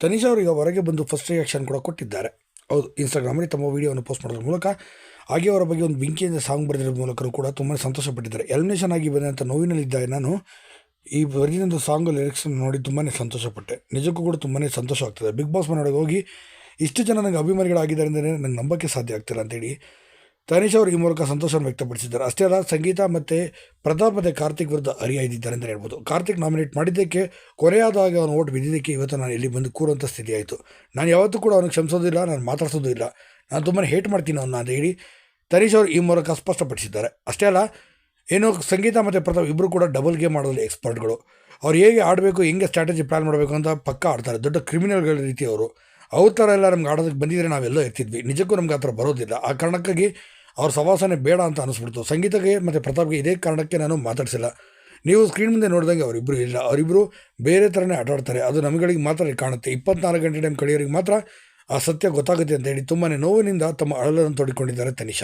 ತನಿಷಾ ಅವರು ಈಗ ಹೊರಗೆ ಬಂದು ಫಸ್ಟ್ ರಿಯಾಕ್ಷನ್ ಕೂಡ ಕೊಟ್ಟಿದ್ದಾರೆ. ಹೌದು ಇನ್ಸ್ಟಾಗ್ರಾಮಲ್ಲಿ ತಮ್ಮ ವೀಡಿಯೋವನ್ನು ಪೋಸ್ಟ್ ಮಾಡೋದ್ರ ಮೂಲಕ. ಹಾಗೆ ಅವರ ಬಗ್ಗೆ ಒಂದು ಬೆಂಕಿಯಿಂದ ಸಾಂಗ್ ಬರೆದಿರೋ ಮೂಲಕ ಕೂಡ ತುಂಬಾ ಸಂತೋಷಪಟ್ಟಿದ್ದಾರೆ. ಎಲಿಮಿನೇಷನ್ ಆಗಿ ಬಂದಂಥ ನೋವಿನಲ್ಲಿದ್ದಾಗ ನಾನು. ಈ ಬರೆದಿದ್ದಂಥ ಸಾಂಗ್ ಲಿರಿಕ್ಸ್ ನೋಡಿ ತುಂಬಾ ಸಂತೋಷಪಟ್ಟೆ. ನಿಜಕ್ಕೂ ಕೂಡ ತುಂಬಾ ಸಂತೋಷ ಆಗ್ತದೆ ಬಿಗ್ ಬಾಸ್ ಮನೆಯೊಳಗೆ ಹೋಗಿ ಇಷ್ಟು ಜನ ನನಗೆ ಅಭಿಮಾನಿಗಳಾಗಿದ್ದಾರೆ ಅಂದರೆ ನಂಗೆ ನಂಬಕ್ಕೆ ಸಾಧ್ಯ ಆಗ್ತಿಲ್ಲ ಅಂತೇಳಿ ತನಿಷ್ ಅವರು ಈ ಮೂಲಕ ಸಂತೋಷವನ್ನು ವ್ಯಕ್ತಪಡಿಸಿದ್ದಾರೆ. ಅಷ್ಟೇ ಅಲ್ಲ, ಸಂಗೀತ ಮತ್ತು ಪ್ರತಾಪ್ ಮತ್ತು ಕಾರ್ತಿಕ್ ವಿರುದ್ಧ ಹರಿಯಾಯ್ದಿದ್ದಾರೆ ಅಂತ ಹೇಳ್ಬೋದು. ಕಾರ್ತಿಕ್ ನಾಮಿನೇಟ್ ಮಾಡಿದ್ದಕ್ಕೆ ಕೊರೆಯಾದಾಗ ಅವನು ಓಟ್ ಬಿದ್ದಿದ್ದಕ್ಕೆ ಇವತ್ತು ನಾನು ಇಲ್ಲಿ ಬಂದು ಕೂರುವಂಥ ಸ್ಥಿತಿ ಆಯಿತು ನಾನು ಯಾವತ್ತೂ ಕೂಡ ಅವನಿಗೆ ಕ್ಷಮಿಸೋದಿಲ್ಲ, ನಾನು ಮಾತಾಡ್ಸೋದು ಇಲ್ಲ. ನಾನು ತುಂಬಾ ಹೇಟ್ ಮಾಡ್ತೀನಿ ಅವನ್ನ ಅಂತ ಹೇಳಿ ತನಿಷ್ ಅವರು ಈ ಮೂಲಕ ಸ್ಪಷ್ಟಪಡಿಸಿದ್ದಾರೆ. ಅಷ್ಟೇ ಅಲ್ಲ, ಏನು ಸಂಗೀತ ಮತ್ತು ಪ್ರತಾಪ್ ಇಬ್ಬರು ಕೂಡ ಡಬಲ್ ಗೇಮ್ ಆಡೋದು ಎಕ್ಸ್ಪರ್ಟ್ಗಳು ಅವ್ರು ಹೇಗೆ ಆಡಬೇಕು, ಹೆಂಗೆ ಸ್ಟ್ರಾಟಜಿ ಪ್ಲ್ಯಾನ್ ಮಾಡಬೇಕು ಅಂತ ಪಕ್ಕ ಆಡ್ತಾರೆ. ದೊಡ್ಡ ಕ್ರಿಮಿನಲ್ಗಳ ರೀತಿ ಅವರು. ಅವ್ರ ಥರ ಎಲ್ಲ ನಮ್ಗೆ ಆಡೋದಕ್ಕೆ ಬಂದಿದ್ರೆ ನಾವೆಲ್ಲೋ ಇರ್ತಿದ್ವಿ. ನಿಜಕ್ಕೂ ನಮ್ಗೆ ಆ ಬರೋದಿಲ್ಲ. ಆ ಕಾರಣಕ್ಕಾಗಿ ಅವ್ರ ಸವಾಸನೆ ಬೇಡ ಅಂತ ಅನಿಸ್ಬಿಡ್ತು. ಸಂಗೀತಕ್ಕೆ ಮತ್ತು ಪ್ರತಾಪ್ಗೆ ಇದೇ ಕಾರಣಕ್ಕೆ ನಾನು ಮಾತಾಡಿಸಿಲ್ಲ. ನೀವು ಸ್ಕ್ರೀನ್ ಮುಂದೆ ನೋಡಿದಂಗೆ ಅವರಿಬ್ಬರು ಇಲ್ಲ. ಅವರಿಬ್ಬರು ಬೇರೆ ಥರನೇ ಆಟಾಡ್ತಾರೆ. ಅದು ನಮಗಳಿಗೆ ಮಾತ್ರ ಕಾಣುತ್ತೆ. ಇಪ್ಪತ್ನಾಲ್ಕು ಗಂಟೆ ಟೈಮ್ ಕಳೆಯೋರಿಗೆ ಮಾತ್ರ ಆ ಸತ್ಯ ಗೊತ್ತಾಗುತ್ತೆ ಅಂತ ಹೇಳಿ ತುಂಬಾ ನೋವಿನಿಂದ ತಮ್ಮ ಅಳಲನ್ನು ತೋಡಿಕೊಂಡಿದ್ದಾರೆ ತನಿಷಾ.